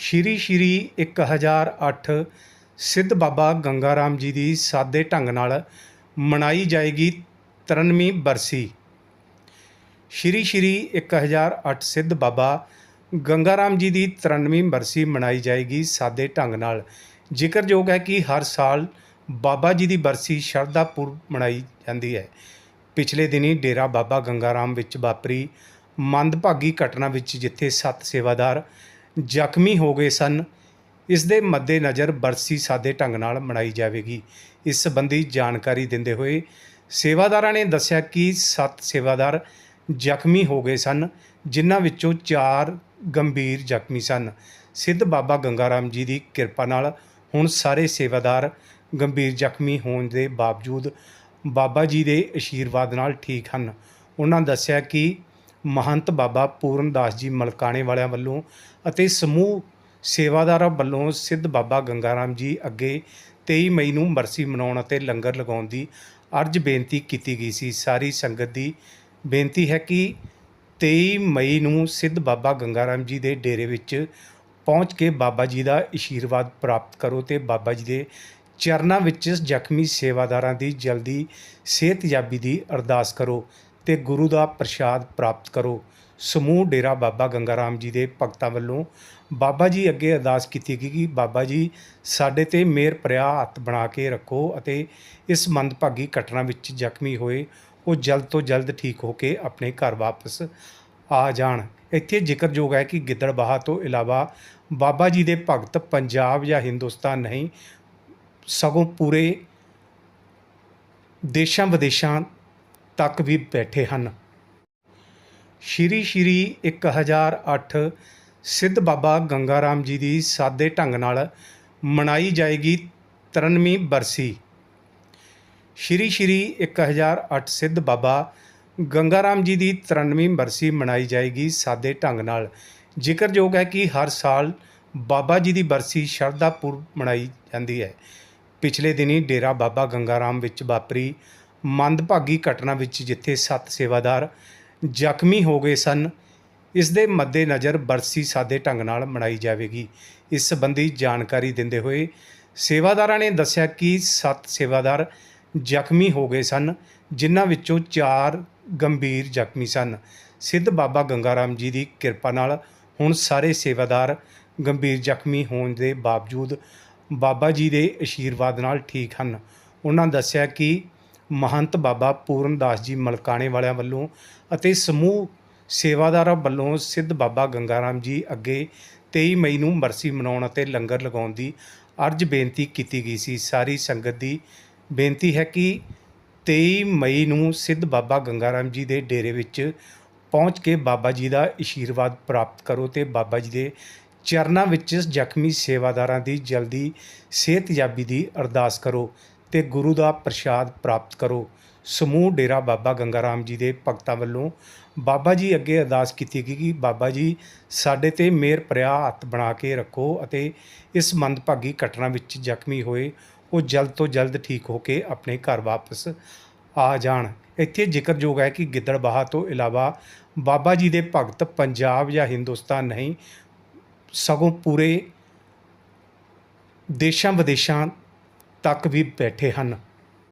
ਸ਼੍ਰੀ ਸ਼੍ਰੀ 1008 ਸਿੱਧ ਬਾਬਾ ਗੰਗਾ ਰਾਮ ਜੀ ਦੀ ਸਾਦੇ ਢੰਗ ਨਾਲ ਮਨਾਈ ਜਾਏਗੀ 93ਵੀਂ ਬਰਸੀ। ਸ਼੍ਰੀ ਸ਼੍ਰੀ 1008 ਸਿੱਧ ਬਾਬਾ ਗੰਗਾ ਰਾਮ ਜੀ ਦੀ 93ਵੀਂ ਬਰਸੀ ਮਨਾਈ ਜਾਏਗੀ ਸਾਦੇ ਢੰਗ ਨਾਲ। ਜ਼ਿਕਰਯੋਗ ਹੈ ਕਿ ਹਰ ਸਾਲ ਬਾਬਾ ਜੀ ਦੀ ਬਰਸੀ ਸ਼ਰਧਾ ਪੂਰਵ ਮਨਾਈ ਜਾਂਦੀ ਹੈ। ਪਿਛਲੇ ਦਿਨੀ ਡੇਰਾ ਬਾਬਾ ਗੰਗਾ ਰਾਮ ਵਿੱਚ ਵਾਪਰੀ ਮੰਦਭਾਗੀ ਘਟਨਾ ਵਿੱਚ ਜਿੱਥੇ ਸੱਤ ਸੇਵਾਦਾਰ ਜ਼ਖਮੀ ਹੋ ਗਏ ਸਨ। ਇਸ ਦੇ ਮੱਦੇਨਜ਼ਰ ਬਰਸੀ ਸਾਦੇ ਢੰਗ ਨਾਲ ਮਨਾਈ ਜਾਵੇਗੀ। ਇਸ ਸੰਬੰਧੀ ਜਾਣਕਾਰੀ ਦਿੰਦੇ ਹੋਏ ਸੇਵਾਦਾਰਾਂ ਨੇ ਦੱਸਿਆ ਕਿ ਸੱਤ ਸੇਵਾਦਾਰ ਜ਼ਖਮੀ ਹੋ ਗਏ ਸਨ, ਜਿਨ੍ਹਾਂ ਵਿੱਚੋਂ ਚਾਰ ਗੰਭੀਰ ਜ਼ਖਮੀ ਸਨ। ਸਿੱਧ ਬਾਬਾ ਗੰਗਾ ਰਾਮ ਜੀ ਦੀ ਕਿਰਪਾ ਨਾਲ ਹੁਣ ਸਾਰੇ ਸੇਵਾਦਾਰ ਗੰਭੀਰ ਜ਼ਖਮੀ ਹੋਣ ਦੇ ਬਾਵਜੂਦ ਬਾਬਾ ਜੀ ਦੇ ਅਸ਼ੀਰਵਾਦ ਨਾਲ ਠੀਕ ਹਨ। ਉਹਨਾਂ ਦੱਸਿਆ ਕਿ ਮਹੰਤ ਬਾਬਾ ਪੂਰਨ ਦਾਸ ਜੀ ਮਲਕਾਣੇ ਵਾਲਿਆਂ ਵੱਲੋਂ ਅਤੇ ਸਮੂਹ ਸੇਵਾਦਾਰਾਂ ਵੱਲੋਂ ਸਿੱਧ ਬਾਬਾ ਗੰਗਾ ਰਾਮ ਜੀ ਅੱਗੇ 23 ਮਈ ਨੂੰ ਮਰਸੀ ਮਨਾਉਣ ਅਤੇ ਲੰਗਰ ਲਗਾਉਣ ਦੀ ਅਰਜ ਬੇਨਤੀ ਕੀਤੀ ਗਈ ਸੀ। ਸਾਰੀ ਸੰਗਤ ਦੀ ਬੇਨਤੀ ਹੈ ਕਿ 23 ਮਈ ਨੂੰ ਸਿੱਧ ਬਾਬਾ ਗੰਗਾ ਰਾਮ ਜੀ ਦੇ ਡੇਰੇ ਵਿੱਚ ਪਹੁੰਚ ਕੇ ਬਾਬਾ ਜੀ ਦਾ ਅਸ਼ੀਰਵਾਦ ਪ੍ਰਾਪਤ ਕਰੋ ਤੇ ਬਾਬਾ ਜੀ ਦੇ ਚਰਨਾਂ ਵਿੱਚ ਜ਼ਖਮੀ ਸੇਵਾਦਾਰਾਂ ਦੀ ਜਲਦੀ ਸਿਹਤਯਾਬੀ ਦੀ ਅਰਦਾਸ ਕਰੋ। ਤੇ ਗੁਰੂ ਦਾ ਪ੍ਰਸ਼ਾਦ ਪ੍ਰਾਪਤ ਕਰੋ। ਸਮੂਹ ਡੇਰਾ ਬਾਬਾ ਗੰਗਾ ਰਾਮ ਜੀ ਦੇ ਭਗਤਾਂ ਵੱਲੋਂ ਬਾਬਾ ਜੀ ਅੱਗੇ ਅਰਦਾਸ ਕੀਤੀ ਗਈ ਕਿ ਬਾਬਾ ਜੀ ਸਾਡੇ ਤੇ ਮਿਹਰ ਭਰਿਆ ਹੱਥ ਬਣਾ ਕੇ ਰੱਖੋ ਅਤੇ ਇਸ ਮੰਦਭਾਗੀ ਘਟਨਾ ਵਿੱਚ ਜ਼ਖਮੀ ਹੋਏ, ਉਹ ਜਲਦ ਤੋਂ ਜਲਦ ਠੀਕ ਹੋ ਕੇ ਆਪਣੇ ਘਰ ਵਾਪਸ ਆ ਜਾਣ। ਇੱਥੇ ਜ਼ਿਕਰਯੋਗ ਹੈ ਕਿ ਗਿੱਦੜਬਾਹਾ ਤੋਂ ਇਲਾਵਾ ਬਾਬਾ ਜੀ ਦੇ ਭਗਤ ਪੰਜਾਬ ਜਾਂ ਹਿੰਦੁਸਤਾਨ ਨਹੀਂ, ਸਗੋਂ ਪੂਰੇ ਦੇਸ਼ਾਂ ਵਿਦੇਸ਼ਾਂ ਤੱਕ ਵੀ ਬੈਠੇ ਹਨ। ਸ਼੍ਰੀ ਸ਼੍ਰੀ 1008 ਸਿੱਧ ਬਾਬਾ ਗੰਗਾ ਰਾਮ ਜੀ ਦੀ ਸਾਦੇ ਢੰਗ ਨਾਲ ਮਨਾਈ ਜਾਏਗੀ 93ਵੀਂ ਬਰਸੀ। ਸ਼੍ਰੀ ਸ਼੍ਰੀ 1008 ਸਿੱਧ ਬਾਬਾ ਗੰਗਾ ਰਾਮ ਜੀ ਦੀ 93ਵੀਂ ਬਰਸੀ ਮਨਾਈ ਜਾਏਗੀ ਸਾਦੇ ਢੰਗ ਨਾਲ। ਜ਼ਿਕਰਯੋਗ ਹੈ ਕਿ ਹਰ ਸਾਲ ਬਾਬਾ ਜੀ ਦੀ ਬਰਸੀ ਸ਼ਰਧਾ ਪੂਰਵ ਮਨਾਈ ਜਾਂਦੀ ਹੈ। ਪਿਛਲੇ ਦਿਨੀ ਡੇਰਾ ਬਾਬਾ ਗੰਗਾ ਰਾਮ ਵਿੱਚ ਵਾਪਰੀ ਮੰਦਭਾਗੀ ਘਟਨਾ ਵਿੱਚ ਜਿੱਥੇ ਸੱਤ ਸੇਵਾਦਾਰ ਜ਼ਖਮੀ ਹੋ ਗਏ ਸਨ, ਇਸ ਦੇ ਮੱਦੇਨਜ਼ਰ ਬਰਸੀ ਸਾਦੇ ਢੰਗ ਨਾਲ ਮਨਾਈ ਜਾਵੇਗੀ। ਇਸ ਸੰਬੰਧੀ ਜਾਣਕਾਰੀ ਦਿੰਦੇ ਹੋਏ ਸੇਵਾਦਾਰਾਂ ਨੇ ਦੱਸਿਆ ਕਿ ਸੱਤ ਸੇਵਾਦਾਰ ਜ਼ਖਮੀ ਹੋ ਗਏ ਸਨ, ਜਿਨ੍ਹਾਂ ਵਿੱਚੋਂ ਚਾਰ ਗੰਭੀਰ ਜ਼ਖਮੀ ਸਨ। ਸਿੱਧ ਬਾਬਾ ਗੰਗਾ ਰਾਮ ਜੀ ਦੀ ਕਿਰਪਾ ਨਾਲ ਹੁਣ ਸਾਰੇ ਸੇਵਾਦਾਰ ਗੰਭੀਰ ਜ਼ਖਮੀ ਹੋਣ ਦੇ ਬਾਵਜੂਦ ਬਾਬਾ ਜੀ ਦੇ ਅਸ਼ੀਰਵਾਦ ਨਾਲ ਠੀਕ ਹਨ। ਉਹਨਾਂ ਦੱਸਿਆ ਕਿ ਮਹੰਤ ਬਾਬਾ ਪੂਰਨ ਦਾਸ ਜੀ ਮਲਕਾਣੇ ਵਾਲਿਆਂ ਵੱਲੋਂ ਅਤੇ ਸਮੂਹ ਸੇਵਾਦਾਰਾਂ ਵੱਲੋਂ ਸਿੱਧ ਬਾਬਾ ਗੰਗਾ ਰਾਮ ਜੀ ਅੱਗੇ 23 ਮਈ ਨੂੰ ਬਰਸੀ ਮਨਾਉਣ ਅਤੇ ਲੰਗਰ ਲਗਾਉਣ ਦੀ ਅਰਜ ਬੇਨਤੀ ਕੀਤੀ ਗਈ ਸੀ। ਸਾਰੀ ਸੰਗਤ ਦੀ ਬੇਨਤੀ ਹੈ ਕਿ 23 ਮਈ ਨੂੰ ਸਿੱਧ ਬਾਬਾ ਗੰਗਾ ਰਾਮ ਜੀ ਦੇ ਡੇਰੇ ਵਿੱਚ ਪਹੁੰਚ ਕੇ ਬਾਬਾ ਜੀ ਦਾ ਅਸ਼ੀਰਵਾਦ ਪ੍ਰਾਪਤ ਕਰੋ ਤੇ ਬਾਬਾ ਜੀ ਦੇ ਚਰਨਾਂ ਵਿੱਚ ਜ਼ਖਮੀ ਸੇਵਾਦਾਰਾਂ ਦੀ ਜਲਦੀ ਸਿਹਤਯਾਬੀ ਦੀ ਅਰਦਾਸ ਕਰੋ। ਤੇ ਗੁਰੂ ਦਾ ਪ੍ਰਸ਼ਾਦ ਪ੍ਰਾਪਤ ਕਰੋ। ਸਮੂਹ ਡੇਰਾ ਬਾਬਾ ਗੰਗਾ ਰਾਮ ਜੀ ਦੇ ਭਗਤਾਂ ਵੱਲੋਂ ਬਾਬਾ ਜੀ ਅੱਗੇ ਅਰਦਾਸ ਕੀਤੀ ਗਈ ਕਿ ਬਾਬਾ ਜੀ ਸਾਡੇ ਤੇ ਮਿਹਰ ਭਰਿਆ ਹੱਥ ਬਣਾ ਕੇ ਰੱਖੋ ਅਤੇ ਇਸ ਮੰਦਭਾਗੀ ਘਟਨਾ ਵਿੱਚ ਜ਼ਖਮੀ ਹੋਏ, ਉਹ ਜਲਦ ਤੋਂ ਜਲਦ ਠੀਕ ਹੋ ਕੇ ਆਪਣੇ ਘਰ ਵਾਪਸ ਆ ਜਾਣ। ਇੱਥੇ ਜ਼ਿਕਰਯੋਗ ਹੈ ਕਿ ਗਿੱਦੜਬਾਹਾ ਤੋਂ ਇਲਾਵਾ ਬਾਬਾ ਜੀ ਦੇ ਭਗਤ ਪੰਜਾਬ ਜਾਂ ਹਿੰਦੁਸਤਾਨ ਨਹੀਂ, ਸਗੋਂ ਪੂਰੇ ਦੇਸ਼ਾਂ ਵਿਦੇਸ਼ਾਂ ਤੱਕ ਵੀ ਬੈਠੇ ਹਨ।